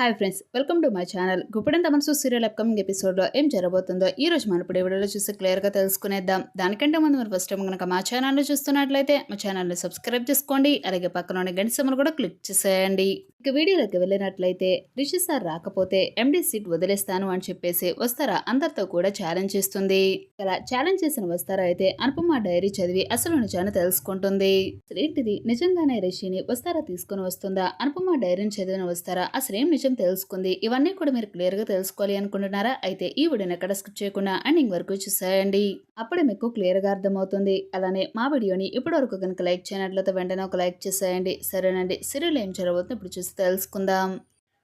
Hi friends welcome to my channel. Guppedantha Manasu serial upcoming ఎపిసోడ్లో ఏం జరగబోతుందో ఈ రోజు మనం ఇప్పుడు వీడియోలో చూసి క్లియర్గా తెలుసుకునేద్దాం. దానికంటే ముందు మీరు ఫస్ట్ టైం కనుక మా ఛానల్ని చూస్తున్నట్లయితే మా ఛానల్ని సబ్స్క్రైబ్ చేసుకోండి. అలాగే పక్కన గంట సమ్మను కూడా క్లిక్ చేసేయండి. ఇక వీడియోలోకి వెళ్ళినట్లయితే రిషి సార్ రాకపోతే ఎండి సీట్ వదిలేస్తాను అని చెప్పేసి వస్తారా అందరితో కూడా ఛాలెంజ్ చేస్తుంది. ఇలా ఛాలెంజ్ చేసిన వస్తారా అయితే అనుపమ డైరీ చదివి అసలు నిజాన్ని తెలుసుకుంటుంది. ఏంటిది? నిజంగానే రిషిని వస్తారా తీసుకుని వస్తుందా? అనుపమ డైరీని చదివిన వస్తారా? అసలేం నిజం తెలుసుకుంది. ఇవన్నీ కూడా మీరు క్లియర్గా తెలుసుకోవాలి అనుకుంటున్నారా? అయితే ఈ వీడియోని ఎక్కడ స్కిప్ చేయకుండా ఎండింగ్ వరకు చూసేయండి. అప్పుడే మీకు క్లియర్గా అర్థమవుతుంది. అలానే మా వీడియోని ఇప్పటి వరకు కనుక లైక్ చేయనట్లయితే వెంటనే ఒక లైక్ చేసేయండి. సరేనండి. సిరియల్ ఏం జరగబోతుందో ఇప్పుడు చూసి తెలుసుకుందాం.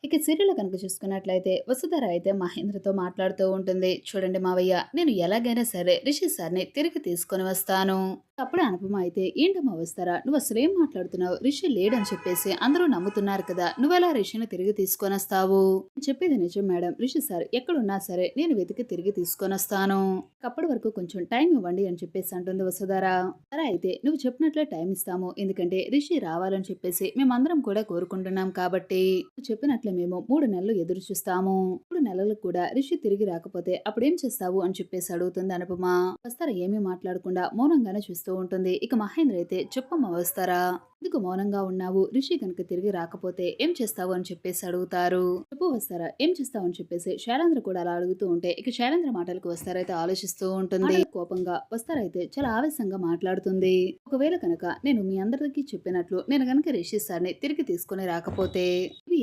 ఇక సీరియల్ కనుక చూసుకున్నట్లయితే వసుధర అయితే మహేంద్రతో మాట్లాడుతూ ఉంటుంది. చూడండి మావయ్య నేను ఎలాగైనా సరే రిషి సార్ని తిరిగి తీసుకొని వస్తాను. అప్పుడు అనుపమ అయితే ఏంటమ్మా వస్తారా నువ్వు అసలు ఏం మాట్లాడుతున్నావు? రిషి లేడని చెప్పేసి అందరూ నమ్ముతున్నారు కదా నువ్వెలా రిషిని తిరిగి తీసుకొని వస్తావు? చెప్పేది నిజం మేడం. రిషి సార్ ఎక్కడున్నా సరే నేను వెతికి తిరిగి తీసుకొని వస్తాను. అప్పటి వరకు కొంచెం టైం ఇవ్వండి అని చెప్పేసి అంటుంది వసుధారా. సరే అయితే నువ్వు చెప్పినట్లే టైం ఇస్తాము. ఎందుకంటే రిషి రావాలని చెప్పేసి మేమందరం కూడా కోరుకుంటున్నాం కాబట్టి నువ్వు మేము మూడు నెలలు ఎదురు చూస్తాము. మూడు నెలలకు కూడా రిషి తిరిగి రాకపోతే అప్పుడేం చేస్తావు అని చెప్పేసి అడుగుతుంది అనుపమ. వస్తారా ఏమీ మాట్లాడకుండా మౌనంగానే చూస్తూ ఉంటుంది. ఇక మహేంద్ర అయితే చెప్పమ్మ వస్తారా? ఎందుకు మౌనంగా ఉన్నావు? రిషి కనుక తిరిగి రాకపోతే ఏం చేస్తావు అని చెప్పేసి అడుగుతారు. చెప్పు వస్తారా? ఏం చేస్తావు అని చెప్పేసి శైలేంద్ర కూడా అలా అడుగుతూ ఉంటే ఇక శైలేంద్ర మాటలకు వస్తారైతే ఆలోచిస్తూ ఉంటుంది. కోపంగా వస్తారైతే చాలా ఆవేశంగా మాట్లాడుతుంది. ఒకవేళ కనుక నేను మీ అందరికీ చెప్పినట్లు నేను కనుక రిషి సార్ని తిరిగి తీసుకుని రాకపోతే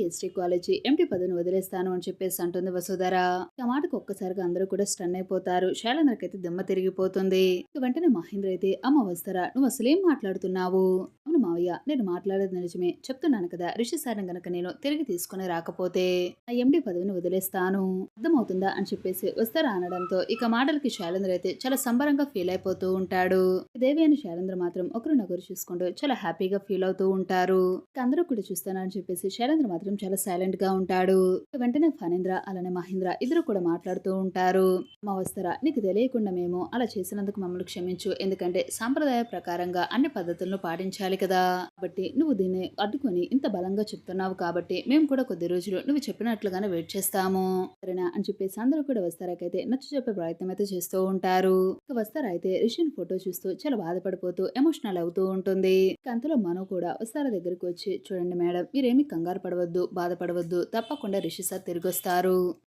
ఎస్టీ కాలేజీ ఎంపీ పదవిని వదిలేస్తాను అని చెప్పేసి అంటుంది వసుధర. ఆ మాటకు ఒక్కసారిగా అందరూ కూడా స్టన్ అయిపోతారు. శైలేంద్రకైతే దిమ్మ తిరిగిపోతుంది. ఇక వెంటనే మహేంద్ర అయితే అమ్మ వస్తారా నువ్వు అసలేం మాట్లాడుతున్నావు? అవును మావయ్య నేను మాట్లాడేది నిజమే. చెప్తున్నాను కదా రిషి సార్ని గనక నేను తిరిగి తీసుకుని రాకపోతే ఆ ఎండి పదవిని వదిలేస్తాను. అర్థమవుతుందా? అని చెప్పేసి వస్తారా అనడంతో ఇక మాటలకి శైలేంద్ర అయితే చాలా సంబరంగా ఫీల్ అయిపోతూ ఉంటాడు. దేవి అని శైలేంద్ర మాత్రం ఒకరినొకరు చూసుకుంటూ చాలా హ్యాపీగా ఫీల్ అవుతూ ఉంటారు. ఇక అందరూ కూడా చూస్తానని చెప్పేసి శైలేంద్ర మాత్రం చాలా సైలెంట్గా ఉంటాడు. వెంటనే ఫణేంద్ర అలానే మహేంద్ర ఇద్దరు కూడా మాట్లాడుతూ ఉంటారు. మా వస్తారా నీకు తెలియకుండా మేము అలా చేసినందుకు మమ్మల్ని క్షమించు. ఎందుకంటే సాంప్రదాయ ప్రకారంగా అన్ని పద్ధతులను పాటించాలి కదా. కాబట్టి నువ్వు దీన్ని అడ్డుకొని ఇంత బలంగా చెప్తున్నావు కాబట్టి మేము కూడా కొద్ది రోజులు నువ్వు చెప్పినట్లుగానే వెయిట్ చేస్తాము. సరేనా? అని చెప్పేసి అందరూ కూడా వస్తారాకైతే నచ్చ చెప్పే ప్రయత్నం అయితే చేస్తూ ఉంటారు. వస్తారా అయితే రిషన్ ఫోటో చూస్తూ చాలా బాధపడిపోతూ ఎమోషనల్ అవుతూ ఉంటుంది. ఇక అంతలో మనం కూడా వస్తారా దగ్గరికి వచ్చి చూడండి మేడం మీరేమి కంగారు పడవద్దు. బాధపడవద్దు తప్పకుండా రిషి సార్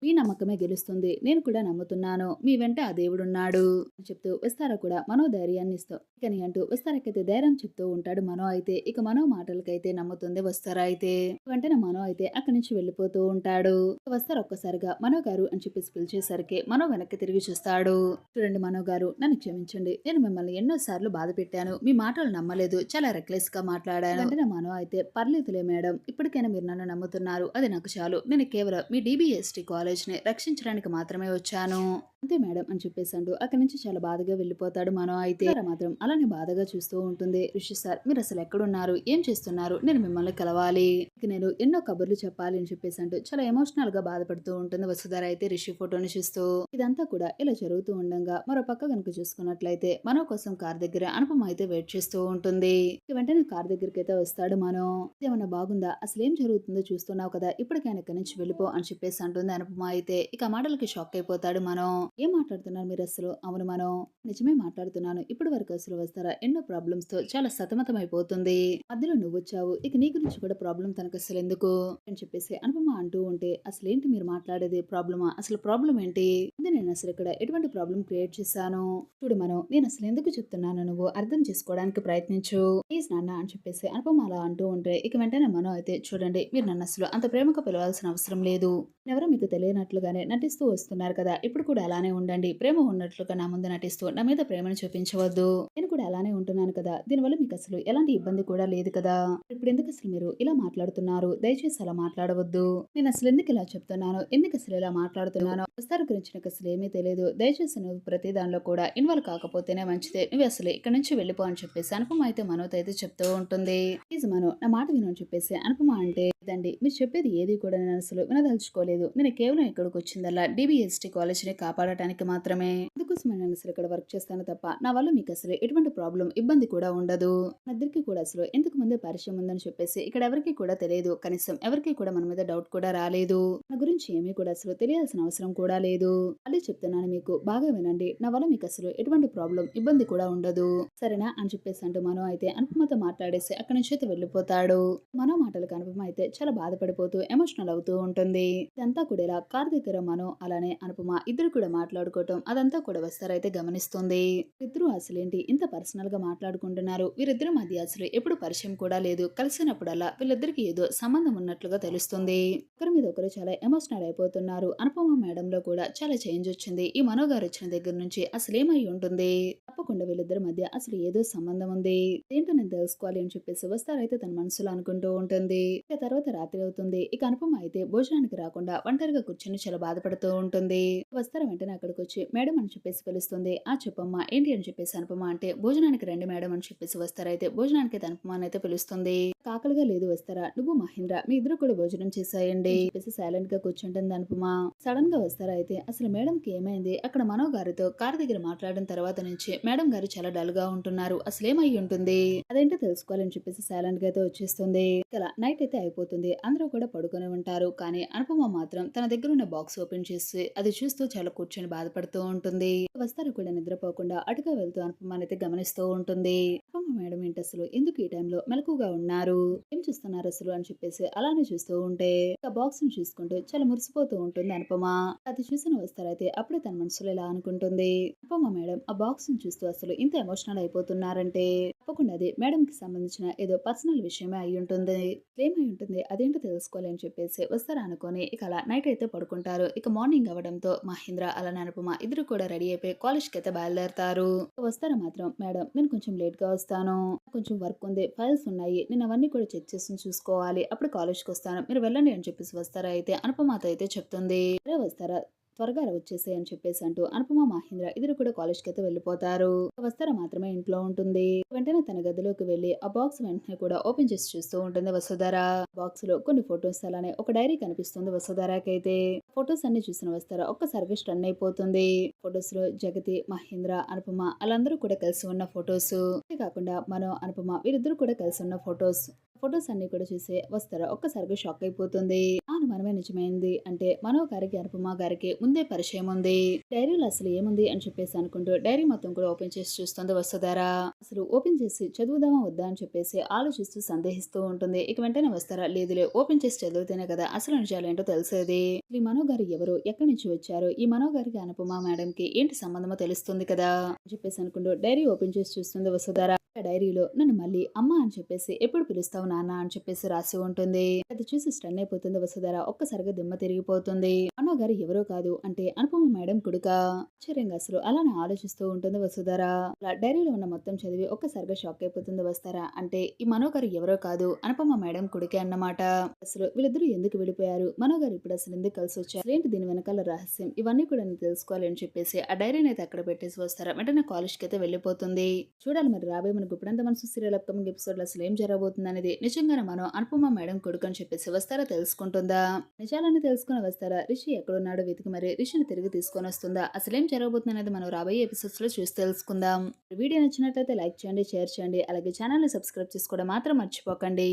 మీ నమ్మకమే గెలుస్తుంది. నేను కూడా నమ్ముతున్నాను. మీ వెంట ఆ దేవుడున్నాడు చెప్తూ వస్తారా కూడా మనో ధైర్యాన్ని ఇస్తావు ఇకని అంటూ విస్తారకైతే ధైర్యం చెప్తూ ఉంటాడు మనో అయితే. ఇక మనో మాటలకైతే నమ్ముతుంది వస్తారా అయితే? వెంటనే మనో అయితే అక్కడి నుంచి వెళ్ళిపోతూ ఉంటాడు. వస్తారు ఒక్కసారిగా మనో గారు అని చెప్పేసి పిలిచేసరికి మనో వెనక్కి తిరిగి చూస్తాడు. చూడండి మనో గారు నన్ను క్షమించండి. నేను మిమ్మల్ని ఎన్నో సార్లు బాధ పెట్టాను. మీ మాటలు నమ్మలేదు. చాలా రెక్లెస్గా మాట్లాడాను. వెంటనే మనో అయితే పర్లేదులే మేడం. ఇప్పటికైనా మీరు నన్ను నమ్ముతున్నారు. అది నాకు చాలు. నేను కేవలం మీ డిబిఎస్టి కాలేజ్ని రక్షించడానికి మాత్రమే వచ్చాను. అంతే మేడం అని చెప్పేసి అక్కడి నుంచి చాలా బాధగా వెళ్ళిపోతాడు మనో అయితే. మాత్రం అలానే బాధగా చూస్తూ ఉంటుంది. రిషి సార్ మీరు అసలు ఎక్కడున్నారు? ఏం చేస్తున్నారు? నేను మిమ్మల్ని కలవాలి. నేను ఎన్నో కబుర్లు చెప్పాలి అని చెప్పేసి చాలా ఎమోషనల్గా బాధపడుతూ ఉంటుంది వసుధార అయితే రిషి ఫోటోని చూస్తూ. ఇదంతా కూడా ఇలా జరుగుతూ ఉండగా మరో పక్క కనుక చూసుకున్నట్లయితే మనో కోసం కార్ దగ్గర అనుపమ అయితే వెయిట్ చేస్తూ ఉంటుంది. వెంటనే కార్ దగ్గరికి అయితే వస్తాడు మనో. ఏమన్నా బాగుందా? అసలు ఏం జరుగుతుందో చూస్తున్నావు కదా ఇప్పటికైనా ఇక్కడి నుంచి వెళ్ళిపో అని చెప్పేసి అంటుంది అనుపమ అయితే. ఇక మాటలకి షాక్ అయిపోతాడు మనం. ఏం మాట్లాడుతున్నారు మీరు అసలు? అవును మనం. నిజమే మాట్లాడుతున్నాను. ఇప్పటి వరకు అసలు వస్తారా? ఎన్నో ప్రాబ్లమ్స్తో చాలా సతమతం అయిపోతుంది. మధ్యలో నువ్వు వచ్చావు. ఇక నీ గురించి కూడా ప్రాబ్లం తనకు అసలు ఎందుకు? అని చెప్పేసి అనుపమ అంటూ ఉంటే అసలు ఏంటి మీరు మాట్లాడేది ప్రాబ్లమా అసలు ప్రాబ్లం ఏంటి? నేను అసలు ఇక్కడ ఎటువంటి ప్రాబ్లం క్రియేట్ చేశాను? చూడు మనం నేను అసలు ఎందుకు చెప్తున్నాను నువ్వు? అర్థం చేసుకోవడానికి ప్రయత్నించు. ప్లీజ్ నాన్న అని చెప్పేసి అనుపమ అలా అంటూ ఉంటే ఇక వెంటనే మనం అయితే చూడండి మీరు నన్ను అసలు అంత ప్రేమగా పిలవాల్సిన అవసరం లేదు. ఎవరో మీకు తెలియనట్లుగానే నటిస్తూ వస్తున్నారు కదా. ఇప్పుడు కూడా అలానే ఉండండి. ప్రేమ ఉన్నట్లుగా నా ముందు నటిస్తూ నా మీద ప్రేమను చూపించవద్దు. నేను కూడా అలానే ఉంటున్నాను కదా. దీనివల్ల మీకు అసలు ఎలాంటి ఇబ్బంది కూడా లేదు కదా. ఇప్పుడు ఎందుకు అసలు మీరు ఇలా మాట్లాడుతున్నారు? దయచేసి అలా మాట్లాడవద్దు. నేను అసలు ఎందుకు ఇలా చెప్తున్నాను? ఎందుకు అసలు ఇలా మాట్లాడుతున్నాను? వస్తారు గురించి నాకు అసలు ఏమీ తెలియదు. దయచేసి నువ్వు ప్రతి దానిలో కూడా ఇన్వాల్వ్ కాకపోతేనే మంచిదే. నువ్వు అసలు ఇక్కడ నుంచి వెళ్ళిపో అని చెప్పేసి అనుపమ అయితే మనోతో అయితే చెప్తూ ఉంటుంది. ప్లీజ్ మనో నా మాట విను అని చెప్పేసి అనుపమ అంటే లేదండి మీరు చెప్పేది ఏది కూడా నేను అసలు వినదలుచుకోలేదు. లేదు. నేను కేవలం ఇక్కడికి వచ్చిందల్లా డిబిఎస్టీ కాలేజీని కాపాడటానికి మాత్రమే. అందుకోసం నేను అసలు ఇక్కడ వర్క్ చేస్తాను తప్ప? నా వల్ల మీకు అసలు ఎటువంటి ప్రాబ్లం ఇబ్బంది కూడా ఉండదు. మన ఇద్దరికి కూడా అసలు ఎందుకు ముందే పరిచయం ఉందని చెప్పేసి ఇక్కడ ఎవరికి కూడా తెలియదు. కనీసం ఎవరికి కూడా మన మీద డౌట్ కూడా రాలేదు. నా గురించి ఏమీ కూడా అసలు తెలియాల్సిన అవసరం కూడా లేదు. అదే చెప్తున్నాను మీకు బాగా వినండి. నా వల్ల మీకు అసలు ఎటువంటి ప్రాబ్లం ఇబ్బంది కూడా ఉండదు. సరేనా? అని చెప్పేసి అంటూ మనో అయితే అనుపమతో మాట్లాడేసి అక్కడి నుంచి అయితే వెళ్ళిపోతాడు. మనో మాటలకు అనుపమ అయితే చాలా బాధపడిపోతూ ఎమోషనల్ అవుతూ ఉంటుంది. ఇదంతా కూడా ఇలా కార్ దగ్గర మనో అలానే అనుపమ ఇద్దరు కూడా మాట్లాడుకోవటం అదంతా కూడా వస్తారైతే గమనిస్తుంది. ఇద్దరు అసలేంటి? ఇంత పర్సనల్గా మాట్లాడుకుంటున్నారు. వీరిద్దరి మధ్య అసలు ఎప్పుడు పరిచయం కూడా లేదు. కలిసినప్పుడల్లా వీళ్ళిద్దరికి ఏదో సంబంధం ఉన్నట్లుగా తెలుస్తుంది. ఒకరి మీద ఒకరు చాలా ఎమోషనల్ అయిపోతున్నారు. అనుపమ మేడం లో కూడా చాలా చేంజ్ వచ్చింది. ఈ మనోగారు వచ్చిన దగ్గర నుంచి అసలు ఏమై ఉంటుంది? తప్పకుండా వీళ్ళిద్దరి మధ్య అసలు ఏదో సంబంధం ఉంది. ఏంటో నేను తెలుసుకోవాలి అని చెప్పేసి వస్తారైతే తన మనసులో అనుకుంటూ ఉంటుంది. ఇక తర్వాత రాత్రి అవుతుంది. ఇక అనుపమ అయితే భోజనానికి రాకుండా ఒంటరిగా కూర్చొని చాలా బాధపడుతూ ఉంటుంది. వస్తారా వెంటనే అక్కడికి వచ్చి మేడం అని చెప్పేసి పిలుస్తుంది ఆ చెప్పమ్మా ఏంటి అని చెప్పేసి అనుపమ అంటే భోజనానికి రండి మేడం అని చెప్పేసి వస్తారైతే భోజనానికి అనుపమ అని అయితే పిలుస్తుంది. కాకలుగా లేదు వస్తారా? నువ్వు మహేంద్ర మీ ఇద్దరు కూడా భోజనం చేసాయండి చెప్పేసి సైలెంట్గా కూర్చుంటుంది అనుపమ. సడన్గా వస్తారా అయితే అసలు మేడం కి ఏమైంది? అక్కడ మనో గారితో కారు దగ్గర మాట్లాడిన తర్వాత నుంచి మేడం గారు చాలా డల్గా ఉంటున్నారు. అసలు ఏమై ఉంటుంది? అదేంటో తెలుసుకోవాలని చెప్పేసి సైలెంట్గా అయితే వచ్చేస్తుంది. ఇలా నైట్ అయితే అయిపోతుంది. అందరూ కూడా పడుకొని ఉంటారు. కానీ అనుపమ మాత్రం తన దగ్గర ఉన్న బాక్స్ ఓపెన్ చేసి అది చూస్తూ చాలా కూర్చొని బాధపడుతూ ఉంటుంది. వస్తారు కూడా నిద్రపోకుండా అటుగా వెళ్తూ అనుపమ అయితే గమనిస్తూ ఉంటుంది. అనుపమ మేడం ఏంటి అసలు? ఎందుకు ఈ టైంలో మెలకుగా ఉన్నారు? ఏం చూస్తున్నారు అసలు? అని చెప్పేసి అలానే చూస్తూ ఉంటే ఆ బాక్స్ను చూసుకుంటూ చాలా మురిసిపోతూ ఉంటుంది అనుపమ. అది చూసిన వస్తారైతే అప్పుడే తన మనసులో ఇలా అనుకుంటుంది. అనుపమ మేడం ఆ బాక్స్ను చూస్తూ అసలు ఇంత ఎమోషనల్ అయిపోతున్నారంటే? తప్పకుండా అది మేడం కి సంబంధించిన ఏదో పర్సనల్ విషయమే అయి ఉంటుంది. ఏమై ఉంటుంది? అదేంటో తెలుసుకోవాలని చెప్పేసి వస్తారా అనుకొని ఇక అలా నైట్ అయితే పడుకుంటారు. ఇక మార్నింగ్ అవడంతో మహేంద్ర అలానే అనుపమ ఇద్దరు కూడా రెడీ అయిపోయి కాలేజ్కి అయితే బయలుదేరతారు. వస్తారా మాత్రం. మేడం నేను కొంచెం లేట్గా వస్తాను కొంచెం వర్క్ ఉంది. ఫైల్స్ ఉన్నాయి. నేను అవన్నీ కూడా చెక్ చేసి చూసుకోవాలి. అప్పుడు కాలేజ్కి వస్తాను. మీరు వెళ్ళండి అని చెప్పేసి వస్తారా అయితే? అనుపమాతో అయితే చెప్తుంది. "అరే వస్తారా? త్వరగా వచ్చేసాయి అని చెప్పేసి అంటూ అనుపమ మహేంద్ర ఇద్దరు కూడా కాలేజ్కి అయితే వెళ్ళిపోతారు. వస్తారా మాత్రమే ఇంట్లో ఉంటుంది. వెంటనే తన గదిలోకి వెళ్ళి ఆ బాక్స్ వెంటనే కూడా ఓపెన్ చేసి చూస్తూ ఉంటుంది వసుధార. బాక్స్లో కొన్ని ఫొటోస్ అలానే ఒక డైరీ కనిపిస్తుంది వసుధరకైతే. ఫొటోస్ అన్ని చూసిన వస్తారా? ఒక్కసారిగా స్టన్ అయిపోతుంది. ఫొటోస్లో జగతి మహేంద్ర అనుపమ వాళ్ళందరూ కూడా కలిసి ఉన్న ఫొటోస్. కాకుండా మనం అనుపమ వీరిద్దరు కూడా కలిసి ఉన్న ఫొటోస్. ఫొటోస్ అన్ని కూడా చూసి వస్తారా? ఒక్కసారిగా షాక్ అయిపోతుంది. అవును మనమే నిజమైంది. అంటే మనో గారికి అనుపమ గారికి ముందే పరిచయం ఉంది. డైరీలో అసలు ఏముంది అని చెప్పేసి అనుకుంటూ డైరీ మొత్తం కూడా ఓపెన్ చేసి చూస్తుంది వస్తుందారా? అసలు ఓపెన్ చేసి చదువుదామా వద్దా అని చెప్పేసి ఆలోచిస్తూ సందేహిస్తూ ఉంటుంది. ఇక వెంటనే వస్తారా? లేదులే ఓపెన్ చేసి చదివితేనే కదా అసలు నిజాలు ఏంటో తెలిసేది. ఈ మనో గారు ఎవరు? ఎక్కడి నుంచి వచ్చారు? ఈ మనో గారికి అనుపమ మేడం కి ఏంటి సంబంధమో తెలుస్తుంది కదా అని చెప్పేసి అనుకుంటూ డైరీ ఓపెన్ చేసి చూస్తుంది వసుధారా డైరీలో నన్ను మళ్ళీ అమ్మ అని చెప్పేసి ఎప్పుడు పిలుస్తావు నాన్న అని చెప్పేసి రాసి ఉంటుంది. అది చూసి స్టన్ అయిపోతుంది వసుధర. ఒక్కసారిగా దిమ్మ తిరిగిపోతుంది. మనో గారు ఎవరో కాదు అంటే అనుపమ మేడం కొడుక. ఆశ్చర్యంగా అసలు అలానే ఆలోచిస్తూ ఉంటుంది వసుధర. అలా డైరీలో ఉన్న మొత్తం చదివి ఒక్కసారిగా షాక్ అయిపోతుంది వస్తారా అంటే ఈ మనోగారు ఎవరో కాదు అనుపమ మేడం కొడుకే అన్నమాట. అసలు వీళ్ళిద్దరూ ఎందుకు వెళ్ళిపోయారు మనోగారు ఇప్పుడు అసలు ఎందుకు కలిసి వచ్చారు? ఏంటి దీని వెనకాల రహస్యం? ఇవన్నీ కూడా నేను తెలుసుకోవాలి అని చెప్పేసి ఆ డైరీని అయితే అక్కడ పెట్టేసి వస్తారా వెంటనే కాలేజ్కి అయితే వెళ్ళిపోతుంది. చూడాలి మరి రాబోయే మనకు ఇప్పుడంతా మనసు సీరియల్ అప్కమింగ్ ఎపిసోడ్లో అసలు ఏం జరగబోతుంది అనేది నిజంగానే మనం అనుపమ మేడం కొడుకు అని చెప్పేసి వస్తారా తెలుసుకుంటుందా? నిజాలని తెలుసుకుని వస్తారా? రిషి ఎక్కడున్నాడో వెతికి మరి రిషిని తిరిగి తీసుకొని వస్తుందా? అసలు ఏం జరగబోతుంది అనేది మనం రాబోయే ఎపిసోడ్స్లో చూసి తెలుసుకుందాం. వీడియో నచ్చినట్లయితే లైక్ చేయండి షేర్ చేయండి అలాగే ఛానల్ని సబ్స్క్రైబ్ చేసుకోవడం మాత్రం మర్చిపోకండి.